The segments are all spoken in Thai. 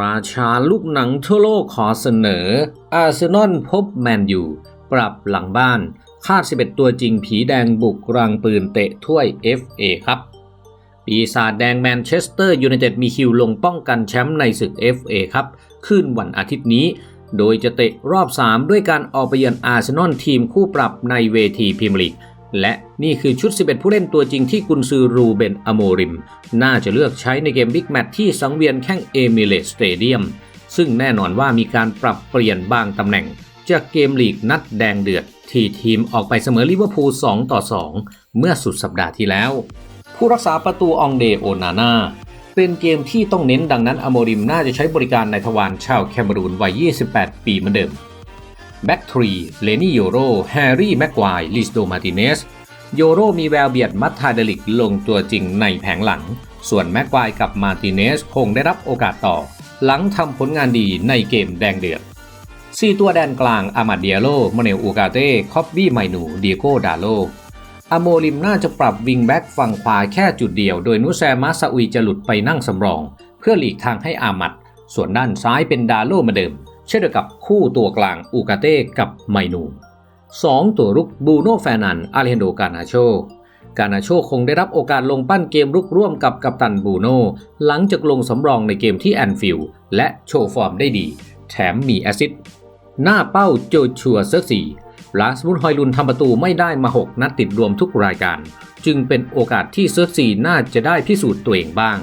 ราชาลูกหนังทั่วโลกขอเสนอ อาร์เซนอลพบแมนยู ปรับหลังบ้าน คาด 11 ตัวจริงผีแดงบุกรังปืนเตะถ้วย FA ครับ ปีศาจแดงแมนเชสเตอร์ยูไนเต็ดมีคิวลงป้องกันแชมป์ในศึก FA ครับ คืนวันอาทิตย์นี้ โดยจะเตะรอบ 3 ด้วยการออกไปเยือนอาร์เซนอลทีมคู่ปรับในเวทีพรีเมียร์ลีก และนี่คือชุด 11 ผู้เล่นตัวจริงที่กุนซือรูเบนอโมริม น่าจะเลือกใช้ในเกมบิ๊กแมตช์ที่สังเวียนแข่งเอมิเลตสเตเดียมซึ่งแน่นอนว่ามีการปรับเปลี่ยนบางตำแหน่ง จากเกมลีกนัดแดงเดือด ที่ทีมออกไปเสมอลิเวอร์พูล 2 ต่อ 2 เมื่อสุดสัปดาห์ที่แล้ว ผู้รักษาประตูองเดโอนาน่าเป็นเกมที่ต้องเน้นดังนั้นอโมริมน่าจะใช้บริการในทวารชาวแคเมรูนวัย 28 ปีเหมือนเดิม แบ็กทรีเลนี่โยโรแฮร์รี่แม็กควายลิสโดมาติเนสโยโรมีแววเบียดมัตทาเดลิกลงตัวจริงในแผงหลัง ส่วนแม็กควายกับมาติเนสคงได้รับโอกาสต่อ หลังทำผลงานดีในเกมแดงเดือดสี่ตัวแดนกลางอามาดเดียโลมเนลอูกาเต้คอบบี้ไมนูเดียโกดาโลอโมริมน่าจะปรับวิงแบ็กฝั่งขวาแค่จุดเดียว โดยนุแซมาซาอุยจะหลุดไปนั่งสำรอง เพื่อหลีกทางให้อามัด ส่วนด้านซ้ายเป็นดาโลมาเดิม เช่นเดียวกับคู่ตัวกลางอูกาเต้กับไมนู2ตัวรุกบูโนแฟนันอาเลนโดกานาโชกานาโชคงได้รับโอกาสลงปั้นเกมรุกร่วมกับกัปตันบูโนหลังจากลงสำรองในเกมที่แอนฟิลด์และโชว์ฟอร์มได้ดี แถมมีแอซิดหน้าเป้าโจชัวเซอร์ซีลาสมุนฮอยลุนทำประตูไม่ได้มา 6 นัดติดรวมทุกรายการ จึงเป็นโอกาสที่เซอร์ซีน่าจะได้พิสูจน์ตัวเองบ้าง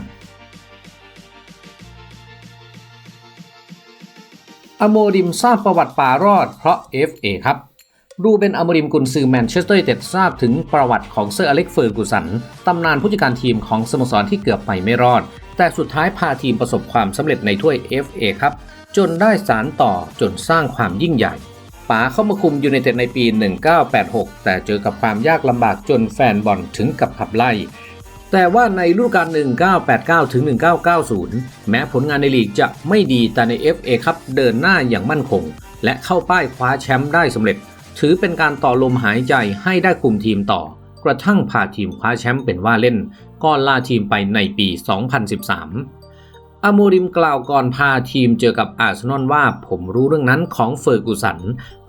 อโมริมทราบประวัติป่ารอดเพราะ FA ครับรูเบนอโมริมกุนซือแมนเชสเตอร์ยูไนเต็ดทราบถึงประวัติของเซอร์อเล็กเฟอร์กูสัน ตำนานผู้จัดการทีมของสโมสรที่เกือบไปไม่รอด แต่สุดท้ายพาทีมประสบความสำเร็จในถ้วย FA ครับ จนได้สารต่อจนสร้างความยิ่งใหญ่ป๋าเข้ามาคุมยูไนเต็ดในปี 1986 แต่เจอกับความยากลำบากจนแฟนบอลถึงกับขับไล่ แต่ว่าในฤดูกาล 1989 ถึง 1990 แม้ผลงานในลีกจะไม่ดีแต่ใน FA ครับเดินหน้าอย่างมั่นคง และเข้าป้ายคว้าแชมป์ได้สำเร็จ ถือเป็นการต่อลมหายใจให้ได้คุมทีมต่อ กระทั่งพาทีมคว้าแชมป์เป็นว่าเล่นก่อนลาทีมไปในปี 2013อโมริมกล่าวก่อนพาทีมเจอกับอาร์เซนอลว่าผมรู้เรื่องนั้นของเฟอร์กูสัน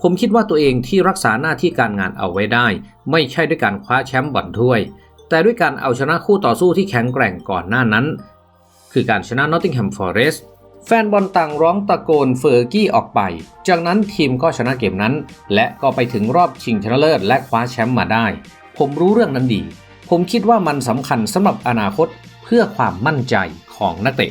ผมคิดว่าตัวเองที่รักษาหน้าที่การงานเอาไว้ได้ ไม่ใช่ด้วยการคว้าแชมป์บอลถ้วย แต่ด้วยการเอาชนะคู่ต่อสู้ที่แข็งแกร่งก่อนหน้านั้น คือการชนะนอตติงแฮมฟอเรสแฟนบอลต่างร้องตะโกนเฟอร์กี้ออกไป จากนั้นทีมก็ชนะเกมนั้น และก็ไปถึงรอบชิงชนะเลิศและคว้าแชมป์มาได้ ผมรู้เรื่องนั้นดี ผมคิดว่ามันสำคัญสำหรับอนาคตเพื่อความมั่นใจของนักเตะ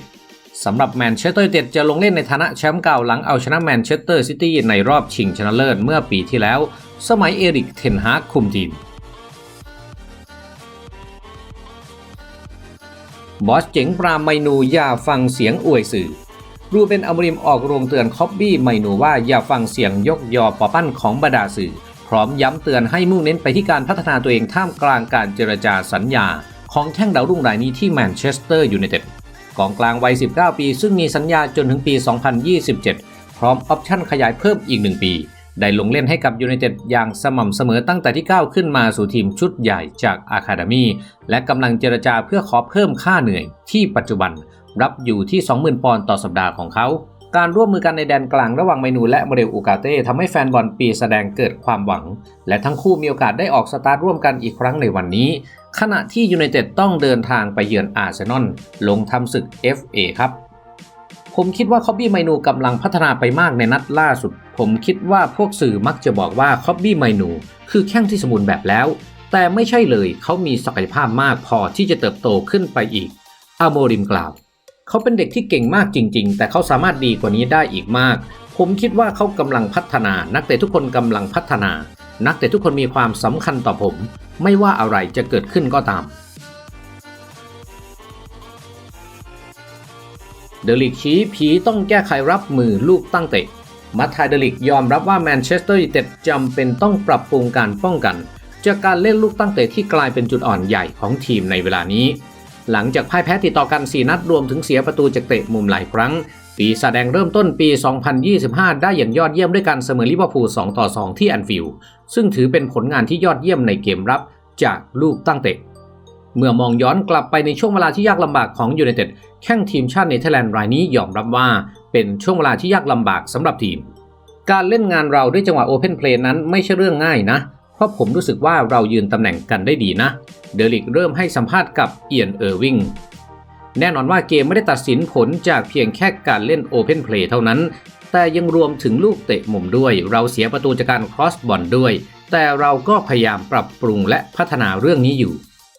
สำหรับแมนเชสเตอร์ยูไนเต็ดจะลงเล่นในฐานะแชมป์เก่าหลังเอาชนะแมนเชสเตอร์ซิตี้ในรอบชิงชนะเลิศเมื่อปีที่แล้ว สมัยเอริกเทนฮากคุมทีม บอสเจ๋งปราไมนูอย่าฟังเสียงอวยสื่อรูเป็นอมริมออกโรงเตือนคอบบี้ไมนูว่าอย่าฟังเสียงยกยอปอปั้นของบรรดาสื่อ พร้อมย้ำเตือนให้มุ่งเน้นไปที่การพัฒนาตัวเองท่ามกลางการเจรจาสัญญา ของแข้งดาวรุ่งรายนี้ที่แมนเชสเตอร์ยูไนเต็ดกองกลางวัย 19 ปี ซึ่งมีสัญญาจนถึงปี 2027 พร้อมออปชั่นขยายเพิ่มอีก 1 ปี ได้ลงเล่นให้กับยูไนเต็ดอย่างสม่ำเสมอตั้งแต่ที่ก้าวขึ้นมาสู่ทีมชุดใหญ่จากอาคาเดมีและกำลังเจรจาเพื่อขอเพิ่มค่าเหนื่อย ที่ปัจจุบันรับอยู่ที่ 20,000 ปอนด์ต่อสัปดาห์ของเขาการร่วมมือกันในแดนกลางระหว่างเมนูและโมเดลอูกาเต้ทำให้แฟนบอลปีแสดงเกิดความหวัง และทั้งคู่มีโอกาสได้ออกสตาร์ทร่วมกันอีกครั้งในวันนี้ ขณะที่ยูไนเต็ดต้องเดินทางไปเยือนอาร์เซนอลลงทำศึก FA ครับ ผมคิดว่าคอบบี้ไมนูกำลังพัฒนาไปมากในนัดล่าสุด ผมคิดว่าพวกสื่อมักจะบอกว่าคอบบี้ไมนูคือแข้งที่สมบูรณ์แบบแล้ว แต่ไม่ใช่เลยเขามีศักยภาพมากพอที่จะเติบโตขึ้นไปอีกอโมริมกล่าว เขาเป็นเด็กที่เก่งมากจริง ๆ แต่เขาสามารถดีกว่านี้ได้อีกมาก ผมคิดว่าเขากำลังพัฒนา นักเตะทุกคนกำลังพัฒนา นักเตะทุกคนมีความสำคัญต่อผม ไม่ว่าอะไรจะเกิดขึ้นก็ตาม เดลิกชี้ผีต้องแก้ไขรับมือลูกตั้งเตะ มัทไทเดลิกยอมรับว่าแมนเชสเตอร์ยูไนเต็ดจำเป็นต้องปรับปรุงการป้องกัน จากการเล่นลูกตั้งเตะที่กลายเป็นจุดอ่อนใหญ่ของทีมในเวลานี้ หลังจากพ่ายแพ้ติดต่อกัน 4 นัดรวมถึงเสียประตูจากเตะมุมหลายครั้ง ปีแสดงเริ่มต้นปี 2025 ได้อย่างยอดเยี่ยมด้วยการเสมอลิเวอร์พูล 2 ต่อ 2 ที่แอนฟิลด์ซึ่งถือเป็นผลงานที่ยอดเยี่ยมในเกมรับจากลูกตั้งเตะ เมื่อมองย้อนกลับไปในช่วงเวลาที่ยากลำบากของยูไนเต็ดแข้งทีมชาติเนเธอร์แลนด์รายนี้ยอมรับว่าเป็นช่วงเวลาที่ยากลำบากสำหรับทีม การเล่นงานเราด้วยจังหวะโอเพนเพลย์นั้นไม่ใช่เรื่องง่ายนะ เพราะผมรู้สึกว่าเรายืนตำแหน่งกันได้ดีนะ เดลิกเริ่มให้สัมภาษณ์กับเอียนเออร์วิงแน่นอนว่าเกมไม่ได้ตัดสินผลจากเพียงแค่การเล่นโอเพนเพลย์เท่านั้น แต่ยังรวมถึงลูกเตะมุมด้วย เราเสียประตูจากการครอสบอลด้วย แต่เราก็พยายามปรับปรุงและพัฒนาเรื่องนี้อยู่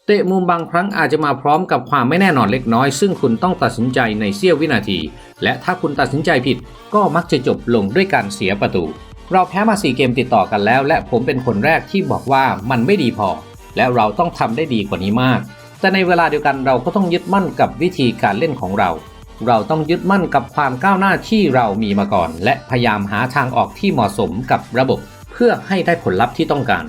เตะมุมบางครั้งอาจจะมาพร้อมกับความไม่แน่นอนเล็กน้อย ซึ่งคุณต้องตัดสินใจในเสี้ยววินาที และถ้าคุณตัดสินใจผิด ก็มักจะจบลงด้วยการเสียประตู เราแพ้มา 4 เกมติดต่อกันแล้ว และผมเป็นคนแรกที่บอกว่ามันไม่ดีพอ และเราต้องทำได้ดีกว่านี้มาก แต่ในเวลาเดียวกันเราก็ต้องยึดมั่นกับวิธีการเล่นของเรา เราต้องยึดมั่นกับความก้าวหน้าที่เรามีมาก่อน และพยายามหาทางออกที่เหมาะสมกับระบบ เพื่อให้ได้ผลลัพธ์ที่ต้องการ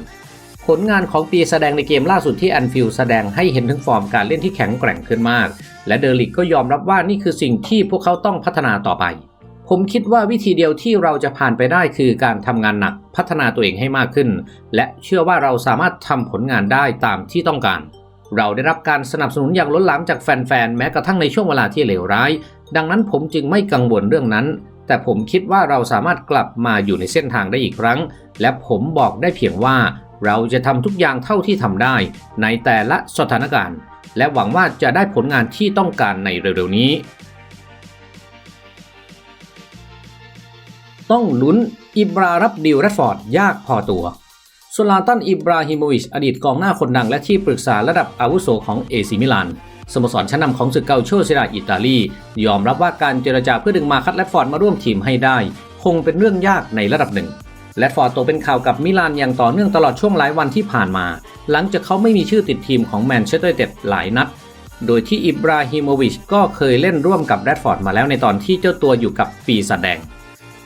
ผลงานของปีแสดงในเกมล่าสุดที่แอนฟิลแสดงให้เห็นถึงฟอร์มการเล่นที่แข็งแกร่งขึ้นมาก และเดอริกก็ยอมรับว่านี่คือสิ่งที่พวกเขาต้องพัฒนาต่อไป ผมคิดว่าวิธีเดียวที่เราจะผ่านไปได้คือการทำงานหนักพัฒนาตัวเองให้มากขึ้น และเชื่อว่าเราสามารถทำผลงานได้ตามที่ต้องการเราได้รับการสนับสนุนอย่างล้นหลามจากแฟนๆ แม้กระทั่งในช่วงเวลาที่เลวร้าย ดังนั้นผมจึงไม่กังวลเรื่องนั้น แต่ผมคิดว่าเราสามารถกลับมาอยู่ในเส้นทางได้อีกครั้ง และผมบอกได้เพียงว่า เราจะทำทุกอย่างเท่าที่ทำได้ ในแต่ละสถานการณ์ และหวังว่าจะได้ผลงานที่ต้องการในเร็วๆนี้ ต้องลุ้นอิบรารับดิวแรดฟอร์ดยากพอตัวสุลาตันอิบราฮิโมวิชอดีตกองหน้าคนดังและที่ปรึกษาระดับอาวุโสของเอซิมิลานสโมสรชั้นนำของศึกเกาโชเซราอิตาลี ยอมรับว่าการเจรจาเพื่อดึงมาคัดแรดฟอร์ดมาร่วมทีมให้ได้ คงเป็นเรื่องยากในระดับหนึ่ง แรดฟอร์ตกเป็นข่าวกับมิลานอย่างต่อเนื่องตลอดช่วงหลายวันที่ผ่านมา หลังจากเขาไม่มีชื่อติดทีมของแมนเชสเตอร์ยูไนเต็ดหลายนัด โดยที่อิบราฮิโมวิชก็เคยเล่นร่วมกับแรดฟอร์ดมาแล้วในตอนที่เจ้าตัวอยู่กับปีศาจแดง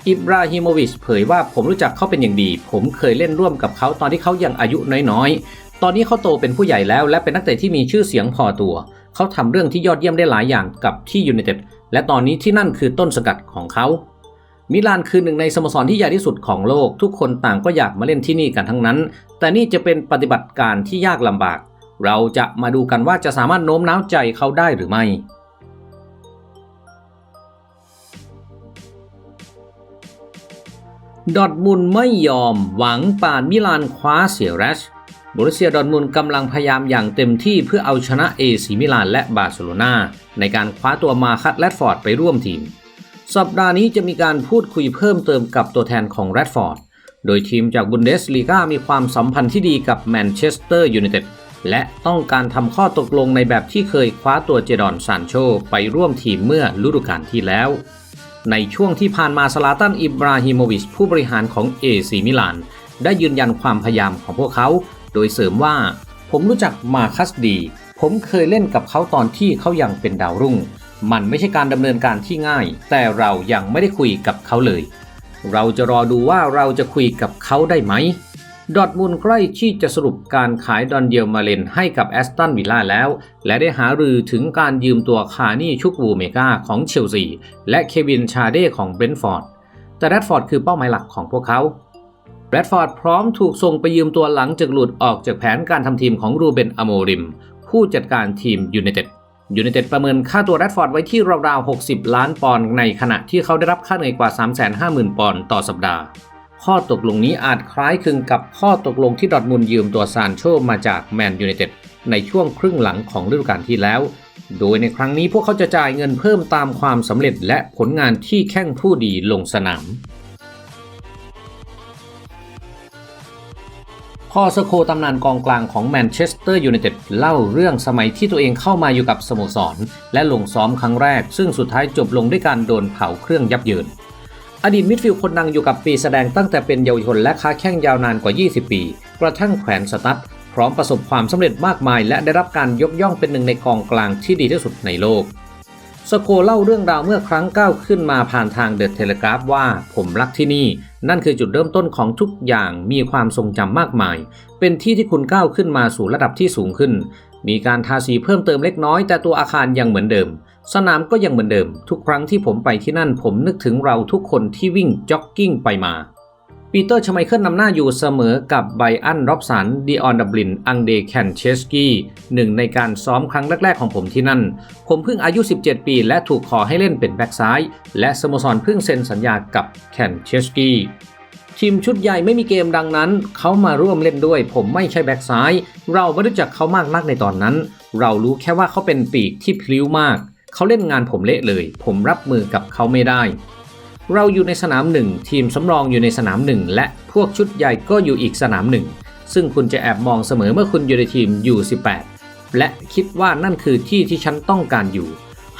อิบราฮิโมวิชเผยว่าผมรู้จักเขาเป็นอย่างดี ผมเคยเล่นร่วมกับเขาตอนที่เขายังอายุน้อยๆ ตอนนี้เขาโตเป็นผู้ใหญ่แล้วและเป็นนักเตะที่มีชื่อเสียงพอตัว เขาทำเรื่องที่ยอดเยี่ยมได้หลายอย่างกับที่ยูไนเต็ดและตอนนี้ที่นั่นคือต้นสกัดของเขา มิลานคือหนึ่งในสโมสรที่ใหญ่ที่สุดของโลก ทุกคนต่างก็อยากมาเล่นที่นี่กันทั้งนั้น แต่นี่จะเป็นปฏิบัติการที่ยากลำบาก เราจะมาดูกันว่าจะสามารถโน้มน้าวใจเขาได้หรือไม่ ดอทมุนไม่ยอมหวังป่านมิลานคว้าเสียแรชบรุเซียดอร์ทมุนกำลังพยายามอย่างเต็มที่เพื่อเอาชนะเอซีมิลานและบาร์เซโลนาในการคว้าตัวมาคัดแรดฟอร์ดไปร่วมทีม สัปดาห์นี้จะมีการพูดคุยเพิ่มเติมกับตัวแทนของแรดฟอร์ด โดยทีมจากบุนเดสลีกามีความสัมพันธ์ที่ดีกับแมนเชสเตอร์ยูไนเต็ดและต้องการทำข้อตกลงในแบบที่เคยคว้าตัวเจดอนซานโชไปร่วมทีมเมื่อฤดูกาลที่แล้ว ในช่วงที่ผ่านมาสลาตันอิบราฮิโมวิชผู้บริหารของเอซีมิลาน ได้ยืนยันความพยายามของพวกเขา โดยเสริมว่า ผมรู้จักมาคัสดี ผมเคยเล่นกับเขาตอนที่เขายังเป็นดาวรุ่ง มันไม่ใช่การดำเนินการที่ง่าย แต่เรายังไม่ได้คุยกับเขาเลย เราจะรอดูว่าเราจะคุยกับเขาได้ไหม ดอทมุนด์ใกล้ที่จะสรุปการขายดอนเดียลมาเลนให้กับแอสตันวิลล่าแล้ว และได้หารือถึงการยืมตัวคานี่ชุกวูเมกาของเชลซี และเควินชาเด้ของเบรนท์ฟอร์ด แต่แรดฟอร์ดคือเป้าหมายหลักของพวกเขาแรดฟอร์ดพร้อมถูกส่งไปยืมตัวหลังจากหลุดออกจากแผนการทำทีมของรูเบนอโมริม ผู้จัดการทีมยูไนเต็ด ยูไนเต็ดประเมินค่าตัวแรดฟอร์ดไว้ที่ราวๆ 60 ล้านปอนด์ในขณะที่เขาได้รับค่าเหนื่อยกว่า 350,000 ปอนด์ต่อสัปดาห์ ข้อตกลงนี้อาจคล้ายคลึงกับข้อตกลงที่ดอทมุนยืมตัวซานโชมาจากแมนยูไนเต็ดในช่วงครึ่งหลังของฤดูกาลที่แล้ว โดยในครั้งนี้พวกเขาจะจ่ายเงินเพิ่มตามความสำเร็จและผลงานที่แข้งผู้ดีลงสนาม พอสโคตำนานกองกลางของแมนเชสเตอร์ยูไนเต็ดเล่าเรื่องสมัยที่ตัวเองเข้ามาอยู่กับสโมสร และลงซ้อมครั้งแรก ซึ่งสุดท้ายจบลงด้วยการโดนเผาเครื่องยับเยิน อดีตมิดฟิลด์คนดังอยู่กับปีแสดงตั้งแต่เป็นเยาวชนและค้าแข้งยาวนานกว่า 20 ปี กระทั่งแขวนสตั๊ดพร้อมประสบความสำเร็จมากมาย และได้รับการยกย่องเป็นหนึ่งในกองกลางที่ดีที่สุดในโลก สโคเล่าเรื่องราวเมื่อครั้งก้าวขึ้นมาผ่านทางเดอะเทเลกราฟว่าผมรักที่นี่ นั่นคือจุดเริ่มต้นของทุกอย่างมีความทรงจำมากมาย เป็นที่ที่คุณก้าวขึ้นมาสู่ระดับที่สูงขึ้น มีการทาสีเพิ่มเติมเล็กน้อยแต่ตัวอาคารยังเหมือนเดิม สนามก็ยังเหมือนเดิม ทุกครั้งที่ผมไปที่นั่นผมนึกถึงเราทุกคนที่วิ่งจ็อกกิ้งไปมา ปีเตอร์ชไมเคิลนำหน้าอยู่เสมอกับไบอันร็อบสันดีออนดับลิน อังเดแคนเชสกี้หนึ่งในการซ้อมครั้งแรก ๆ ของผมที่นั่น ผมเพิ่งอายุ 17 ปี และถูกขอให้เล่นเป็นแบ็กซ้าย และสโมสรเพิ่งเซ็นสัญญากับแคนเชสกี้ทีมชุดใหญ่ไม่มีเกมดังนั้น เขามาร่วมเล่นด้วย ผมไม่ใช่แบ็กซ้าย เราไม่รู้จักเขามากนักในตอนนั้น เรารู้แค่ว่าเขาเป็นปีกที่พลิ้วมาก เขาเล่นงานผมเละเลย ผมรับมือกับเขาไม่ได้ เราอยู่ในสนามหนึ่งทีมสำรองอยู่ในสนามหนึ่งและพวกชุดใหญ่ก็อยู่อีกสนามหนึ่งซึ่งคุณจะแอบมองเสมอเมื่อคุณอยู่ในทีม U18 และคิดว่านั่นคือที่ที่ฉันต้องการอยู่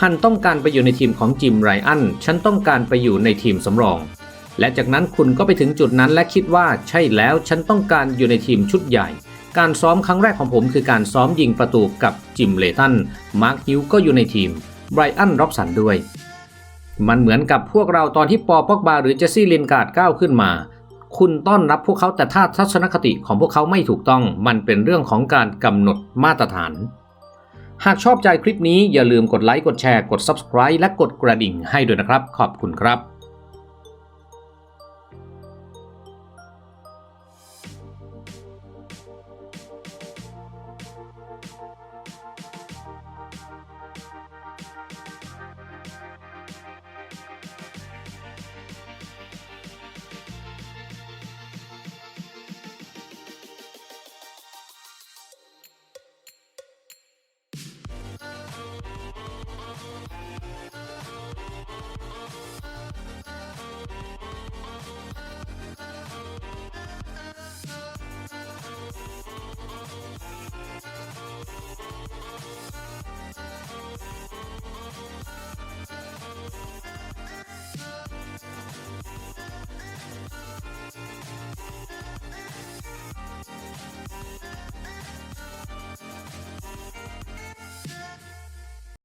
ฮันต้องการไปอยู่ในทีมของจิมไรอัน ฉันต้องการไปอยู่ในทีมสำรอง และจากนั้นคุณก็ไปถึงจุดนั้นและคิดว่าใช่แล้วฉันต้องการอยู่ในทีมชุดใหญ่ การซ้อมครั้งแรกของผมคือการซ้อมยิงประตูกับจิมเลตัน มาร์คฮิวก็อยู่ในทีม ไบรอัน ร็อบสันด้วย มันเหมือนกับพวกเราตอนที่ปอปอกบาหรือเจสซี่ลินการ์ดก้าวขึ้นมา คุณต้อนรับพวกเขาแต่ถ้าทัศนคติของพวกเขาไม่ถูกต้อง มันเป็นเรื่องของการกำหนดมาตรฐาน หากชอบใจคลิปนี้อย่าลืมกดไลค์กดแชร์กด Subscribe และกดกระดิ่งให้ด้วยนะครับ ขอบคุณครับ